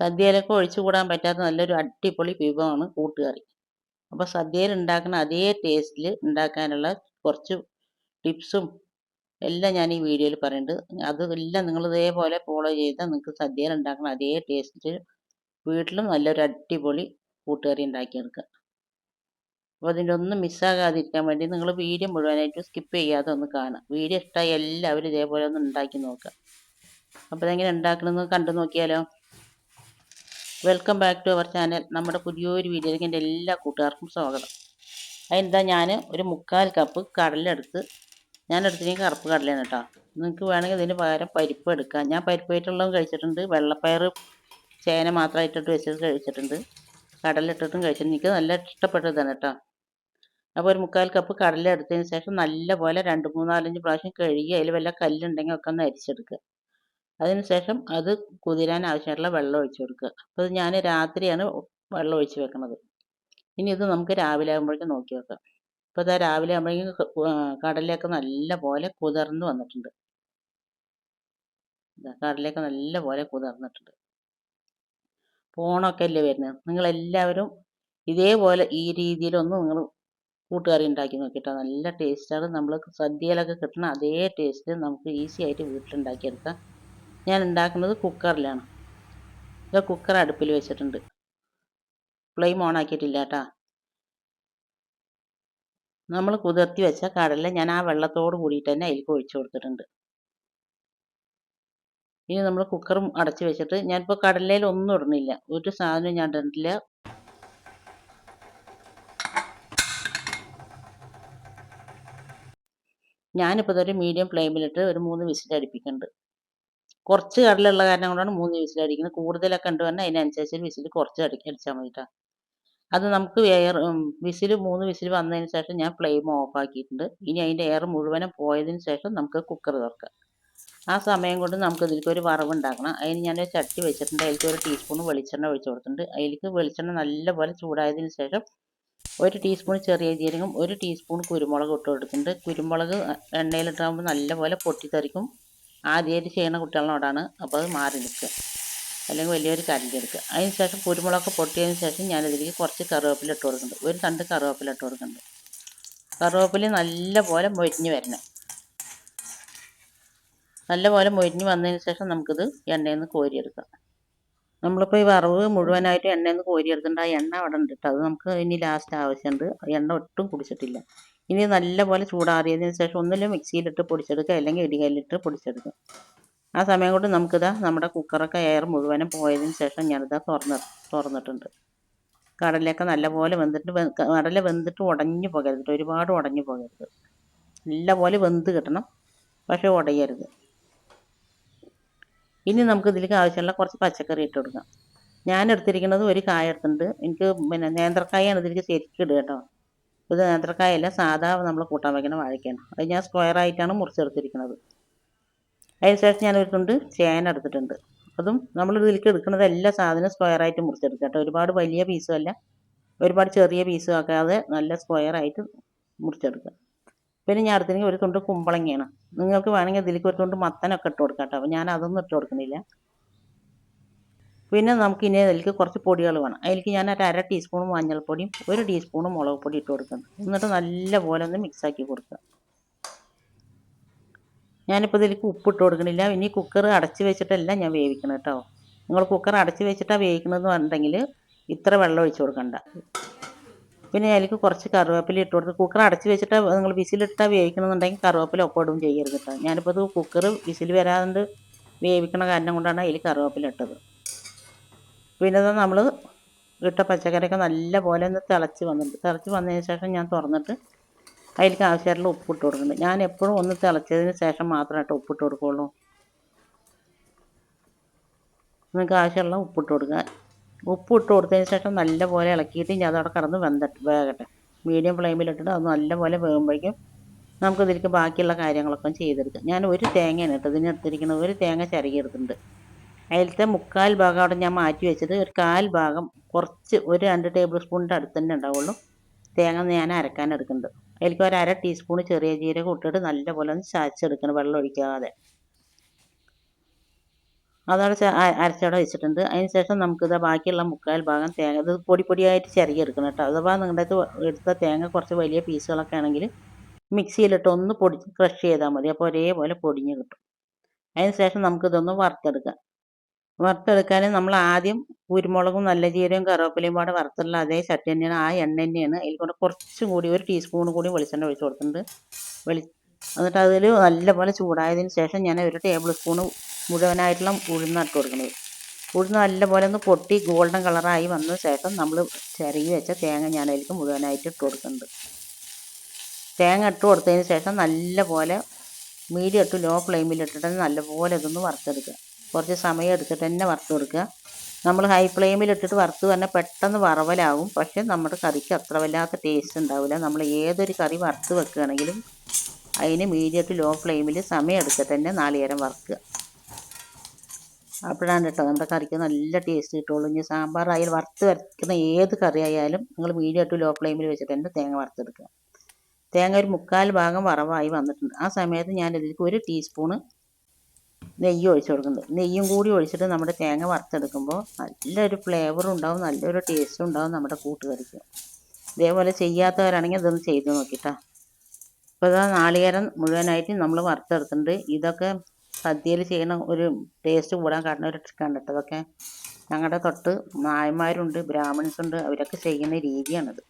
സദ്യയിലൊക്കെ ഒഴിച്ചുകൂടാൻ പറ്റാത്ത നല്ലൊരു അടിപൊളി വിഭവമാണ് കൂട്ടുകറി. അപ്പോൾ സദ്യയിൽ ഉണ്ടാക്കുന്ന അതേ ടേസ്റ്റിൽ ഉണ്ടാക്കാനുള്ള കുറച്ച് ടിപ്സും എല്ലാം ഞാൻ ഈ വീഡിയോയിൽ പറയുന്നുണ്ട് അതെല്ലാം നിങ്ങൾ ഇതേപോലെ ഫോളോ ചെയ്താൽ നിങ്ങൾക്ക് സദ്യയിൽ ഉണ്ടാക്കുന്ന അതേ ടേസ്റ്റിൽ വീട്ടിലും നല്ലൊരു അടിപൊളി കൂട്ടുകറി ഉണ്ടാക്കിയെടുക്കുക. അപ്പോൾ അതിന്റെ ഒന്നും മിസ്സാകാതിരിക്കാൻ വേണ്ടി നിങ്ങൾ വീഡിയോ മുഴുവനായിട്ട് സ്കിപ്പ് ചെയ്യാതെ ഒന്ന് കാണുക. വീഡിയോ ഇഷ്ടമായി എല്ലാവരും ഇതേപോലെ ഒന്ന് ഉണ്ടാക്കി നോക്കുക. അപ്പോൾ അതെങ്ങനെ ഉണ്ടാക്കണമെന്ന് കണ്ടു നോക്കിയാലോ? Welcome back to our channel നമ്മുടെ പുതിയൊരു വീഡിയോയിലേക്ക് എന്റെ എല്ലാ കൂട്ടുകാർക്കും സ്വാഗതം. അതെന്താ ഞാൻ ഒരു മുക്കാൽ കപ്പ് കടലെടുത്ത് ഞാൻ എടുത്തിരിക്കുന്നത് കറുപ്പ് കടലയാണ് കേട്ടോ. നിങ്ങൾക്ക് വേണമെങ്കിൽ ഇതിന് പകരം പരിപ്പ് എടുക്കാം. ഞാൻ പരിപ്പായിട്ടുള്ളതും കഴിച്ചിട്ടുണ്ട്. വെള്ളപ്പയർ ചേന മാത്രമായിട്ടിട്ട് വെച്ചത് കഴിച്ചിട്ടുണ്ട്. കടലിട്ടിട്ടും കഴിച്ചിട്ടുണ്ട്. എനിക്ക് നല്ല ഇഷ്ടപ്പെട്ടതാണ് കേട്ടോ. അപ്പോൾ ഒരു മുക്കാൽ കപ്പ് കടല എടുത്തതിന് ശേഷം നല്ലപോലെ രണ്ട് മൂന്നാലഞ്ച് പ്രാവശ്യം കഴുകി അതിൽ വല്ല കല്ലുണ്ടെങ്കിൽ ഒക്കെ ഒന്ന് അരിച്ചെടുക്കുക. അതിന് ശേഷം അത് കുതിരാൻ ആവശ്യമായിട്ടുള്ള വെള്ളം ഒഴിച്ചു കൊടുക്കുക. അപ്പോൾ ഞാൻ രാത്രിയാണ് വെള്ളം ഒഴിച്ച് വെക്കുന്നത്. ഇനി ഇത് നമുക്ക് രാവിലെ ആകുമ്പോഴേക്കും നോക്കി വെക്കാം. ഇപ്പോൾ ഇതാ രാവിലെ ആകുമ്പോഴേക്കും കടലയൊക്കെ നല്ല പോലെ കുതിർന്ന് വന്നിട്ടുണ്ട്. കടലയൊക്കെ നല്ല പോലെ കുതിർന്നിട്ടുണ്ട്. പോണൊക്കെ അല്ലേ വരുന്നത് നിങ്ങളെല്ലാവരും ഇതേപോലെ ഈ രീതിയിലൊന്നും നിങ്ങൾ കൂട്ടുകറി ഉണ്ടാക്കി നോക്കിയിട്ടോ നല്ല ടേസ്റ്റാണ്. നമ്മൾ സദ്യയിലൊക്കെ കിട്ടുന്ന അതേ ടേസ്റ്റ് നമുക്ക് ഈസി ആയിട്ട് വീട്ടിലുണ്ടാക്കിയെടുക്കാം ഞാൻ ഉണ്ടാക്കുന്നത് കുക്കറിലാണ്. ഇത് കുക്കർ അടുപ്പിൽ വെച്ചിട്ടുണ്ട്. ഫ്ലെയിം ഓൺ ആക്കിയിട്ടില്ല കേട്ടോ. നമ്മൾ കുതിർത്തി വെച്ച കടല ഞാൻ ആ വെള്ളത്തോട് കൂടിയിട്ട് തന്നെ അതിലേക്ക് ഒഴിച്ചു കൊടുത്തിട്ടുണ്ട്. ഇനി നമ്മൾ കുക്കറും അടച്ചു വെച്ചിട്ട് ഞാനിപ്പോൾ കടലയിൽ ഒന്നും ഇടുന്നില്ല. ഒരു സാധനവും ഞാൻ ഇടുന്നില്ല ഞാനിപ്പോൾ ഇതൊരു മീഡിയം ഫ്ലെയിമിലിട്ട് ഒരു മൂന്ന് വിസിൽ അടുപ്പിക്കുന്നുണ്ട് കുറച്ച് കടലുള്ള കാരണം കൊണ്ടാണ് മൂന്ന് വിസിൽ അടിക്കുന്നത്. കൂടുതലൊക്കെ ഉണ്ട് പറഞ്ഞാൽ അതിനനുസരിച്ച് വിസിൽ കുറച്ച് അടിക്കുക അടിച്ചാൽ മതി കേട്ടോ അത് നമുക്ക് എയർ വിസിൽ മൂന്ന് വിസിൽ വന്നതിന് ശേഷം ഞാൻ ഫ്ലെയിം ഓഫ് ആക്കിയിട്ടുണ്ട്. ഇനി അതിന്റെ എയർ മുഴുവനും പോയതിന് ശേഷം നമുക്ക് കുക്കർ തുറക്കാം. ആ സമയം കൊണ്ട് നമുക്ക് ഇതിലേക്ക് ഒരു വറവ് ഉണ്ടാക്കണം. അതിന് ഞാൻ ചട്ടി വെച്ചിട്ടുണ്ട്. അതിലേക്ക് ഒരു ടീസ്പൂൺ വെളിച്ചെണ്ണ ഒഴിച്ചു കൊടുത്തിട്ടുണ്ട്. അതിലേക്ക് വെളിച്ചെണ്ണ നല്ലപോലെ ചൂടായതിന് ശേഷം ഒരു ടീസ്പൂൺ ചെറിയ ജീരകം ഒരു ടീസ്പൂൺ കുരുമുളക് ഇട്ട് കൊടുത്തിട്ടുണ്ട്. കുരുമുളക് എണ്ണയിലിട്ടാകുമ്പോൾ നല്ലപോലെ പൊട്ടിത്തെറിക്കും. ആദ്യമായിട്ട് ചെയ്യുന്ന കുട്ടികളോടാണ് അപ്പോൾ അത് മാറി നിൽക്കുക. അല്ലെങ്കിൽ വലിയൊരു കരണ്ടി എടുക്കുക അതിന് ശേഷം കുരുമുളക് പൊട്ടിയതിന് ശേഷം ഞാനിതിലേക്ക് കുറച്ച് കറിവേപ്പില ഇട്ട് കൊടുക്കുന്നുണ്ട്. ഒരു തണ്ട് കറിവേപ്പില ഇട്ട് കൊടുക്കുന്നുണ്ട്. കറിവേപ്പില നല്ലപോലെ മൊരിഞ്ഞ് വരണം. നല്ല പോലെ മൊരിഞ്ഞ് വന്നതിന് ശേഷം നമുക്കിത് എണ്ണയിൽ നിന്ന് കോരിയെടുക്കാം. നമ്മളിപ്പോൾ ഈ വറവ് മുഴുവനായിട്ട് എണ്ണയിൽ നിന്ന് കോരിയെടുത്തിട്ട് ആ എണ്ണ അവിടെ ഉണ്ട് അത് നമുക്ക് ഇനി ലാസ്റ്റ് ആവശ്യമുണ്ട്. എണ്ണ ഒട്ടും കുടിച്ചിട്ടില്ല. ഇനി നല്ലപോലെ ചൂടാറിയതിന് ശേഷം ഒന്നിലും മിക്സിയിലിട്ട് പൊടിച്ചെടുക്കുക അല്ലെങ്കിൽ ഇടികല്ലിട്ട് പൊടിച്ചെടുക്കുക. ആ സമയം കൊണ്ട് നമുക്കിതാ നമ്മുടെ കുക്കറൊക്കെ എയർ മുഴുവനും പോയതിന് ശേഷം ഞാനിതാ തുറന്ന് തുറന്നിട്ടുണ്ട്. കടലയൊക്കെ നല്ലപോലെ വെന്തിട്ട് കടല വെന്തിട്ട് ഉടഞ്ഞു പോകരുത് ഒരുപാട് ഉടഞ്ഞു പോകരുത്. നല്ലപോലെ വെന്ത് കിട്ടണം. പക്ഷേ ഉടയരുത്. ഇനി നമുക്ക് ഇതിലേക്ക് ആവശ്യമുള്ള കുറച്ച് പച്ചക്കറി ഇട്ട് കൊടുക്കാം. ഞാൻ എടുത്തിരിക്കുന്നത് ഒരു കായ എടുത്തിട്ടുണ്ട്. എനിക്ക് പിന്നെ നേന്ത്രക്കായാണ് ഇതിലേക്ക് ശരിക്കും ഇടുക കേട്ടോ. ഇത് നേന്ത്രക്കായല്ല സാധാ നമ്മൾ കൂട്ടാൻ വയ്ക്കുന്ന വാഴയ്ക്കാണ് അത് ഞാൻ സ്ക്വയർ ആയിട്ടാണ് മുറിച്ചെടുത്തിരിക്കുന്നത് അതിന് ശേഷം ഞാൻ ഒരു ചേന എടുത്തിട്ടുണ്ട്. അതും നമ്മൾ ഇതിലേക്ക് എടുക്കുന്നത് എല്ലാ സാധനവും സ്ക്വയർ ആയിട്ട് മുറിച്ചെടുക്കുക കേട്ടോ. ഒരുപാട് വലിയ പീസും അല്ല ഒരുപാട് ചെറിയ പീസും ആക്കാതെ നല്ല സ്ക്വയർ ആയിട്ട് മുറിച്ചെടുക്കുക പിന്നെ ഞാൻ അടുത്തെങ്കിൽ ഒരു തുണ്ട് കുമ്പളങ്ങയാണ്. നിങ്ങൾക്ക് വേണമെങ്കിൽ ഇതിലേക്ക് ഒരു തുണ്ട് മത്തനൊക്കെ ഇട്ട് കൊടുക്കാം കേട്ടോ. ഞാൻ അതൊന്നും ഇട്ട് കൊടുക്കുന്നില്ല. പിന്നെ നമുക്ക് ഇനി അതിലേക്ക് കുറച്ച് പൊടികൾ വേണം. അതിലേക്ക് ഞാൻ ഒരു അര ടീസ്പൂൺ മഞ്ഞൾപ്പൊടിയും ഒരു ടീസ്പൂൺ മുളക് പൊടി ഇട്ട് കൊടുക്കുന്നു. എന്നിട്ട് നല്ല പോലെ ഒന്ന് മിക്സാക്കി കൊടുക്കുക. ഞാനിപ്പോൾ ഇതിലേക്ക് ഉപ്പ് ഇട്ട് കൊടുക്കുന്നില്ല. ഇനി കുക്കർ അടച്ച് വെച്ചിട്ടല്ല ഞാൻ വേവിക്കണം കേട്ടോ. നിങ്ങൾ കുക്കർ അടച്ച് വെച്ചിട്ടാണ് വേവിക്കണമെന്ന് പറഞ്ഞിട്ടുണ്ടെങ്കിൽ ഇത്ര വെള്ളം ഒഴിച്ച് കൊടുക്കണ്ട. പിന്നെ അതിലേക്ക് കുറച്ച് കറിവേപ്പില ഇട്ട് കൊടുത്ത് കുക്കർ അടച്ച് വെച്ചിട്ട് നിങ്ങൾ വിസിലിട്ടാൽ വേവിക്കണമെന്നുണ്ടെങ്കിൽ കറിവേപ്പില ഒപ്പം ഇടും ചെയ്യരുത് കേട്ടോ. ഞാനിപ്പോൾ ഇത് കുക്കർ വിസിൽ വരാണ്ട് വേവിക്കണ കാരണം കൊണ്ടാണ് അതിൽ കറിവേപ്പില ഇട്ടത്. പിന്നെ നമ്മൾ ഇട്ട പച്ചക്കറിയൊക്കെ നല്ല പോലെ ഒന്ന് തിളച്ച് വന്നിട്ടുണ്ട്. തിളച്ച് വന്നതിന് ശേഷം ഞാൻ തുറന്നിട്ട് അതിലേക്ക് ആവശ്യമായിട്ടുള്ള ഉപ്പ് ഇട്ട് കൊടുക്കുന്നുണ്ട്. ഞാൻ എപ്പോഴും ഒന്ന് തിളച്ചതിന് ശേഷം മാത്രമായിട്ട് ഉപ്പിട്ട് കൊടുക്കുകയുള്ളൂ നിങ്ങൾക്ക് ആവശ്യമുള്ള ഉപ്പിട്ട് കൊടുക്കുക. ഉപ്പ് ഇട്ട് കൊടുത്തതിന് ശേഷം നല്ലപോലെ ഇളക്കിയിട്ട് ഞാൻ അതവിടെ കിടന്ന് വെന്തട്ട് വേകട്ടെ. മീഡിയം ഫ്ലെയിമിലിട്ടിട്ട് അത് നല്ലപോലെ വേകുമ്പോഴേക്കും നമുക്ക് ഇതിലേക്ക് ബാക്കിയുള്ള കാര്യങ്ങളൊക്കെ ചെയ്തെടുക്കാം. ഞാൻ ഒരു തേങ്ങയാണ് കേട്ടോ ഇതിന് എടുത്തിരിക്കുന്നത്. ഒരു തേങ്ങ ചിരകി എടുത്തിട്ടുണ്ട് അതിലത്തെ മുക്കാൽ ഭാഗം അവിടെ ഞാൻ മാറ്റി വെച്ചിട്ട് ഒരു കാൽ ഭാഗം കുറച്ച് ഒരു രണ്ട് ടേബിൾ സ്പൂണിന്റെ അടുത്ത് തന്നെ ഉണ്ടാവുള്ളൂ. തേങ്ങ ഞാൻ അരക്കാൻ എടുക്കുന്നുണ്ട്. അതിലേക്ക് ഒരു അര ടീസ്പൂൺ ചെറിയ ജീരകം ഇട്ടിട്ട് നല്ലപോലെ ഒന്ന് ചാച്ചെടുക്കണം വെള്ളം ഒഴിക്കാതെ. അതവിടെ അരച്ചവിടെ വെച്ചിട്ടുണ്ട്. അതിന് ശേഷം നമുക്കിത് ബാക്കിയുള്ള മുക്കാൽ ഭാഗം തേങ്ങ ഇത് പൊടി പൊടിയായിട്ട് ചിരകിയെടുക്കണം കേട്ടോ. അഥവാ നിങ്ങളുടെ അടുത്ത് എടുത്ത തേങ്ങ കുറച്ച് വലിയ പീസുകളൊക്കെ ആണെങ്കിൽ മിക്സിയിലിട്ട് ഒന്ന് പൊടി ക്രഷ് ചെയ്താൽ മതി. അപ്പോൾ ഒരേപോലെ പൊടിഞ്ഞ് കിട്ടും. അതിന് ശേഷം നമുക്കിതൊന്ന് വറുത്തെടുക്കാം. വറുത്തെടുക്കാൻ നമ്മൾ ആദ്യം കുരുമുളകും നല്ല ജീരകവും കറിവേപ്പിലയും പാടെ വറുത്തുള്ള അതേ ചട്ടി തന്നെയാണ്. ആ എണ്ണ തന്നെയാണ്. അതിൽ കൂടെ കുറച്ചും കൂടി ഒരു ടീസ്പൂൺ കൂടി വെളിച്ചെണ്ണ ഒഴിച്ച് കൊടുത്തിട്ടുണ്ട്. വെളി എന്നിട്ട് അതിൽ നല്ലപോലെ ചൂടായതിന് ശേഷം ഞാൻ ഒരു ടേബിൾ സ്പൂണ് മുഴുവനായിട്ടുള്ള ഉഴുന്ന് ഇട്ട് കൊടുക്കുന്നത് ഉഴുന്ന് നല്ലപോലെ ഒന്ന് പൊട്ടി ഗോൾഡൻ കളറായി വന്ന ശേഷം നമ്മൾ ചിരകി വെച്ച തേങ്ങ ഞാൻ അതിലേക്ക് മുഴുവനായിട്ട് ഇട്ട് കൊടുക്കുന്നുണ്ട്. തേങ്ങ ഇട്ട് കൊടുത്തതിന് ശേഷം നല്ലപോലെ മീഡിയം ഇട്ട് ലോ ഫ്ലെയിമിൽ ഇട്ടിട്ട് നല്ലപോലെ ഇതൊന്ന് വറുത്തെടുക്കുക. കുറച്ച് സമയം എടുത്തിട്ട് തന്നെ വറുത്ത് കൊടുക്കുക നമ്മൾ ഹൈ ഫ്ലെയിമിൽ ഇട്ടിട്ട് വറുത്ത് തന്നെ പെട്ടെന്ന് വറവലാകും പക്ഷേ നമ്മുടെ കറിക്ക് അത്ര വല്ലാത്ത ടേസ്റ്റ് ഉണ്ടാവില്ല. നമ്മൾ ഏതൊരു കറി വറുത്ത് വെക്കുകയാണെങ്കിലും അതിന് മീഡിയം ടു ലോ ഫ്ലെയിമിൽ സമയം എടുത്തിട്ട് തന്നെ നാളികേരം വറുക്കുക. അപ്പോഴാണ് കേട്ടോ. നമ്മുടെ കറിക്ക് നല്ല ടേസ്റ്റ് കിട്ടുള്ളൂ. ഇനി സാമ്പാറായാലും വറുത്ത് വരയ്ക്കുന്ന ഏത് കറി ആയാലും നിങ്ങൾ മീഡിയം ടു ലോ ഫ്ലെയിമിൽ വെച്ചിട്ട് തന്നെ തേങ്ങ വറുത്തെടുക്കുക. തേങ്ങ ഒരു മുക്കാൽ ഭാഗം വറവായി വന്നിട്ടുണ്ട്. ആ സമയത്ത് ഞാൻ ഇതിലേക്ക് ഒരു ടീസ്പൂണ് നെയ്യ് ഒഴിച്ചു കൊടുക്കുന്നുണ്ട്. നെയ്യും കൂടി ഒഴിച്ചിട്ട് നമ്മുടെ തേങ്ങ വറുത്തെടുക്കുമ്പോൾ നല്ലൊരു ഫ്ലേവർ ഉണ്ടാവും നല്ലൊരു ടേസ്റ്റും ഉണ്ടാവും നമ്മുടെ കൂട്ടുകറിക്ക്. ഇതേപോലെ ചെയ്യാത്തവരാണെങ്കിൽ ഇതൊന്ന് ചെയ്ത് നോക്കിട്ടാ. ഇപ്പോൾ ഇതാ നാളികേരം മുഴുവനായിട്ട് നമ്മൾ വറുത്തെടുത്തിട്ടുണ്ട്. ഇതൊക്കെ സദ്യയിൽ ചെയ്യണ ഒരു ടേസ്റ്റ് കൂടാൻ കാരണം ഒരു ട്രിക്കാണ് കേട്ടോ അതൊക്കെ ഞങ്ങളുടെ തൊട്ട് നായന്മാരുണ്ട് ബ്രാഹ്മിൺസ് ഉണ്ട് അവരൊക്കെ ചെയ്യുന്ന രീതിയാണിത്.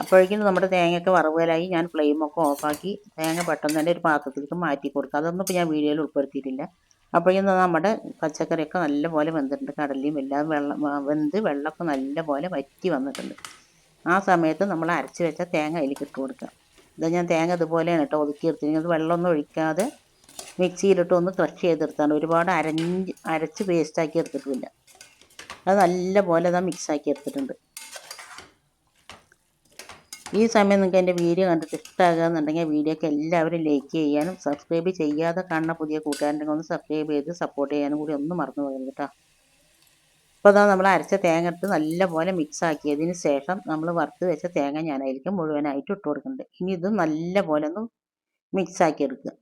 അപ്പോഴേക്കും നമ്മുടെ തേങ്ങയൊക്കെ വറവുകലായി. ഞാൻ ഫ്ലെയിമൊക്കെ ഓഫാക്കി തേങ്ങ പെട്ടെന്ന് തന്നെ ഒരു പാത്രത്തിലേക്ക് മാറ്റി കൊടുക്കുക അതൊന്നും ഇപ്പോൾ ഞാൻ വീഡിയോയിൽ ഉൾപ്പെടുത്തിയിട്ടില്ല. അപ്പോഴേക്കും നമ്മുടെ പച്ചക്കറിയൊക്കെ നല്ലപോലെ വെന്തിട്ടുണ്ട്. കടലയും എല്ലാം വെള്ളം വെന്ത് വെള്ളമൊക്കെ നല്ലപോലെ വറ്റി വന്നിട്ടുണ്ട്. ആ സമയത്ത് നമ്മൾ അരച്ച് വെച്ച തേങ്ങ അതിലേക്ക് ഇട്ട് കൊടുക്കുക. ഇത് ഞാൻ തേങ്ങ ഇതുപോലെയാണ് കേട്ടോ ഒതുക്കി എടുത്തിരിക്കുന്നത്. വെള്ളമൊന്നും ഒഴിക്കാതെ മിക്സിയിലിട്ട് ഒന്ന് ക്രഷ് ചെയ്തെടുത്താണ്. ഒരുപാട് അരഞ്ഞ് അരച്ച് പേസ്റ്റാക്കി എടുത്തിട്ടില്ല. അത് നല്ല പോലെ അതാ മിക്സാക്കി എടുത്തിട്ടുണ്ട്. ഈ സമയം നിങ്ങൾക്ക് എന്റെ വീഡിയോ കണ്ടിട്ട് ഇഷ്ടമാകുക എന്നുണ്ടെങ്കിൽ വീഡിയോക്ക് എല്ലാവരും ലൈക്ക് ചെയ്യാനും സബ്സ്ക്രൈബ് ചെയ്യാതെ കാണുന്ന പുതിയ കൂട്ടുകാരുണ്ടെങ്കിൽ ഒന്ന് സബ്സ്ക്രൈബ് ചെയ്ത് സപ്പോർട്ട് ചെയ്യാനും കൂടി ഒന്നും മറന്നു പോകരുത് കേട്ടോ. അപ്പോൾ അതാ നമ്മൾ അരച്ച തേങ്ങ ഇട്ട് നല്ലപോലെ മിക്സ് ആക്കിയതിന് ശേഷം നമ്മൾ വറുത്ത് വെച്ച തേങ്ങ ഞാനായിരിക്കും മുഴുവനായിട്ട് ഇട്ട് കൊടുക്കുന്നുണ്ട് ഇനി ഇത് നല്ല പോലെ ഒന്ന് മിക്സാക്കി എടുക്കുക.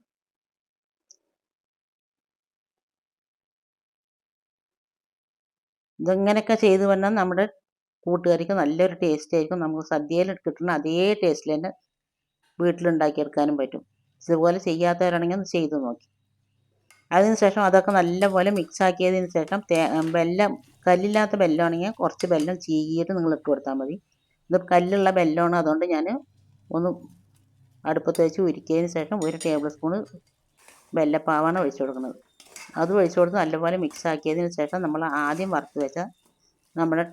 ഇതിങ്ങനെയൊക്കെ ചെയ്തു വന്നാൽ നമ്മുടെ കൂട്ടുകാരിക്ക് നല്ലൊരു ടേസ്റ്റ് ആയിരിക്കും. നമുക്ക് സദ്യയിൽ കിട്ടുന്ന അതേ ടേസ്റ്റിൽ തന്നെ വീട്ടിലുണ്ടാക്കിയെടുക്കാനും പറ്റും. ഇതുപോലെ ചെയ്യാത്തവരാണെങ്കിൽ ഒന്ന് ചെയ്തു നോക്കി. അതിന് ശേഷം അതൊക്കെ നല്ലപോലെ മിക്സ് ആക്കിയതിന് ശേഷം തേ വെല്ലം കല്ലില്ലാത്ത ബെല്ലമാണെങ്കിൽ കുറച്ച് ബെല്ലം ചീകിയിട്ട് നിങ്ങൾ ഇട്ട് കൊടുത്താൽ മതി. ഇത് കല്ലുള്ള ബെല്ലമാണ് അതുകൊണ്ട് ഞാൻ ഒന്ന് അടുപ്പത്ത് വെച്ച് ഉരുക്കിയതിന് ശേഷം ഒരു ടേബിൾ സ്പൂണ് വെല്ലപ്പാവാണ് ഒഴിച്ചു കൊടുക്കുന്നത്. അത് ഒഴിച്ചു കൊടുത്ത് നല്ലപോലെ മിക്സ് ആക്കിയതിന് ശേഷം നമ്മൾ ആദ്യം വറുത്ത് വെച്ച നമ്മുടെ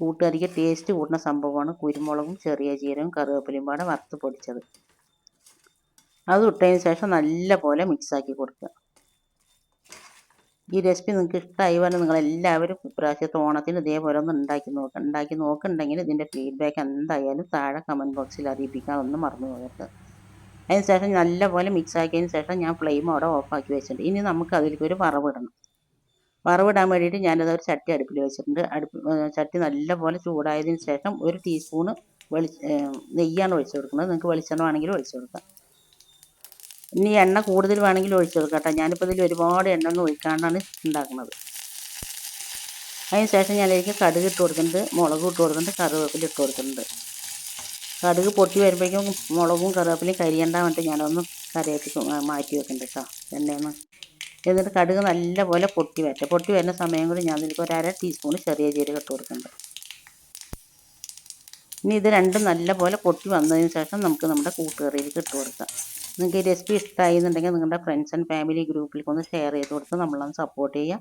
കൂട്ടുകറിക്ക് ടേസ്റ്റ് കൂട്ടുന്ന സംഭവമാണ് കുരുമുളകും ചെറിയ ജീരകവും കറിവേപ്പിലയും പാടെ വറുത്ത് പൊടിച്ചത്. അത് ഇട്ടതിന് ശേഷം നല്ലപോലെ മിക്സാക്കി കൊടുക്കുക. ഈ റെസിപ്പി നിങ്ങൾക്ക് ഇഷ്ടമായി പറഞ്ഞാൽ നിങ്ങൾ എല്ലാവരും ഇപ്രാവശ്യത്തെ ഓണത്തിന് ഇതേപോലെ ഒന്ന് ഉണ്ടാക്കി നോക്കുക ഉണ്ടാക്കി നോക്കുന്നുണ്ടെങ്കിൽ ഇതിന്റെ ഫീഡ്ബാക്ക് എന്തായാലും താഴെ കമന്റ് ബോക്സിൽ അറിയിപ്പിക്കാൻ ഒന്നും മറന്നു പോകരുത്. അതിന് ശേഷം നല്ലപോലെ മിക്സ് ആക്കിയതിന് ശേഷം ഞാൻ ഫ്ലെയിം അവിടെ ഓഫാക്കി വെച്ചിട്ടുണ്ട്. ഇനി നമുക്ക് അതിലേക്ക് ഒരു വറവിടണം. വറവിടാൻ വേണ്ടിയിട്ട് ഞാനത് ഒരു ചട്ടി അടുപ്പിൽ വെച്ചിട്ടുണ്ട്. അടുപ്പ് ചട്ടി നല്ലപോലെ ചൂടായതിന് ശേഷം ഒരു ടീസ്പൂണ് വെളി നെയ്യാണ് ഒഴിച്ചു കൊടുക്കുന്നത്. നിങ്ങൾക്ക് വെളിച്ചെണ്ണ വേണമെങ്കിൽ ഒഴിച്ചു കൊടുക്കാം. ഇനി എണ്ണ കൂടുതൽ വേണമെങ്കിൽ ഒഴിച്ചു കൊടുക്കാം കേട്ടോ. ഞാനിപ്പോൾ ഇതിൽ ഒരുപാട് എണ്ണ ഒന്നും ഒഴിക്കാണ്ടാണ് ഉണ്ടാക്കുന്നത്. അതിന് ശേഷം ഞാൻ അതിലേക്ക് കടുക് ഇട്ട് കൊടുക്കുന്നുണ്ട് മുളക് ഇട്ട് കൊടുക്കുന്നുണ്ട് കറിവേപ്പില ഇട്ട് കൊടുക്കുന്നുണ്ട്. കടുക് പൊട്ടി വരുമ്പോഴേക്കും മുളകും കറിവേപ്പിലയും കരിയണ്ട വേണ്ടിയിട്ട് ഞാനൊന്ന് കറിവേപ്പിക്ക് മാറ്റി വെക്കുന്നുണ്ട് കേട്ടോ എണ്ണയൊന്ന് എന്നിട്ട് കടുക് നല്ലപോലെ പൊട്ടി വരട്ടെ. പൊട്ടി വരുന്ന സമയം കൂടി ഞാൻ ഇതിലേക്ക് ഒരു അര ടീസ്പൂൺ ചെറിയ ജീരകം ഇട്ട് കൊടുക്കുന്നുണ്ട് ഇനി ഇത് രണ്ടും നല്ലപോലെ പൊട്ടി വന്നതിന് ശേഷം നമുക്ക് നമ്മുടെ കൂട്ടുകറിയിലേക്ക് ഇട്ട് കൊടുക്കാം. നിങ്ങൾക്ക് ഈ റെസിപ്പി ഇഷ്ടമായി എന്നുണ്ടെങ്കിൽ നിങ്ങളുടെ ഫ്രണ്ട്സ് ആൻഡ് ഫാമിലി ഗ്രൂപ്പിലേക്ക് ഒന്ന് ഷെയർ ചെയ്ത് കൊടുത്ത് നമ്മളൊന്ന് സപ്പോർട്ട് ചെയ്യാം.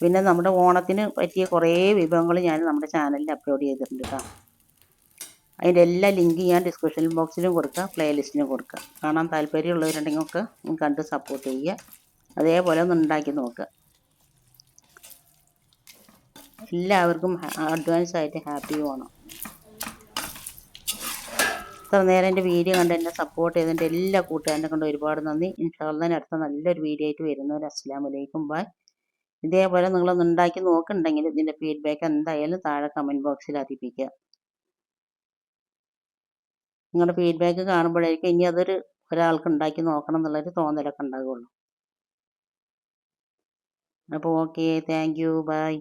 പിന്നെ നമ്മുടെ ഓണത്തിന് പറ്റിയ കുറേ വിഭവങ്ങൾ ഞാൻ നമ്മുടെ ചാനലിൽ അപ്ലോഡ് ചെയ്തിട്ടുണ്ട് കേട്ടോ അതിന്റെ എല്ലാ ലിങ്ക് ഞാൻ ഡിസ്ക്രിപ്ഷൻ ബോക്സിലും കൊടുക്കാം പ്ലേലിസ്റ്റിലും കൊടുക്കാം. കാണാൻ താല്പര്യമുള്ളവരുണ്ടെങ്കിൽ ഒക്കെ കണ്ട് സപ്പോർട്ട് ചെയ്യുക. അതേപോലെ ഒന്ന് ഉണ്ടാക്കി നോക്കുക. എല്ലാവർക്കും അഡ്വാൻസ് ആയിട്ട് ഹാപ്പി ഓണം. ഇത്ര നേരം എന്റെ വീഡിയോ കണ്ട് എന്നെ സപ്പോർട്ട് ചെയ്തതിന്റെ എല്ലാ കൂട്ടുകാരനെ കൊണ്ട് ഒരുപാട് നന്ദി. ഇൻഷാല്ലാൻ അടുത്ത നല്ലൊരു വീഡിയോ ആയിട്ട് വരുന്നവർ അസ്സാം വലൈക്കും ബൈ ഇതേപോലെ നിങ്ങളൊന്ന് ഉണ്ടാക്കി നോക്കുന്നുണ്ടെങ്കിൽ ഇതിന്റെ ഫീഡ്ബാക്ക് എന്തായാലും താഴെ കമന്റ് ബോക്സിൽ അറിയിപ്പിക്കുക. നിങ്ങളുടെ ഫീഡ്ബാക്ക് കാണുമ്പോഴായിരിക്കും ഇനി അതൊരു ഒരാൾക്ക് ഉണ്ടാക്കി നോക്കണം എന്നുള്ളൊരു തോന്നലൊക്കെ ഉണ്ടാകുള്ളൂ അപ്പോൾ ഓക്കെ താങ്ക് യു ബൈ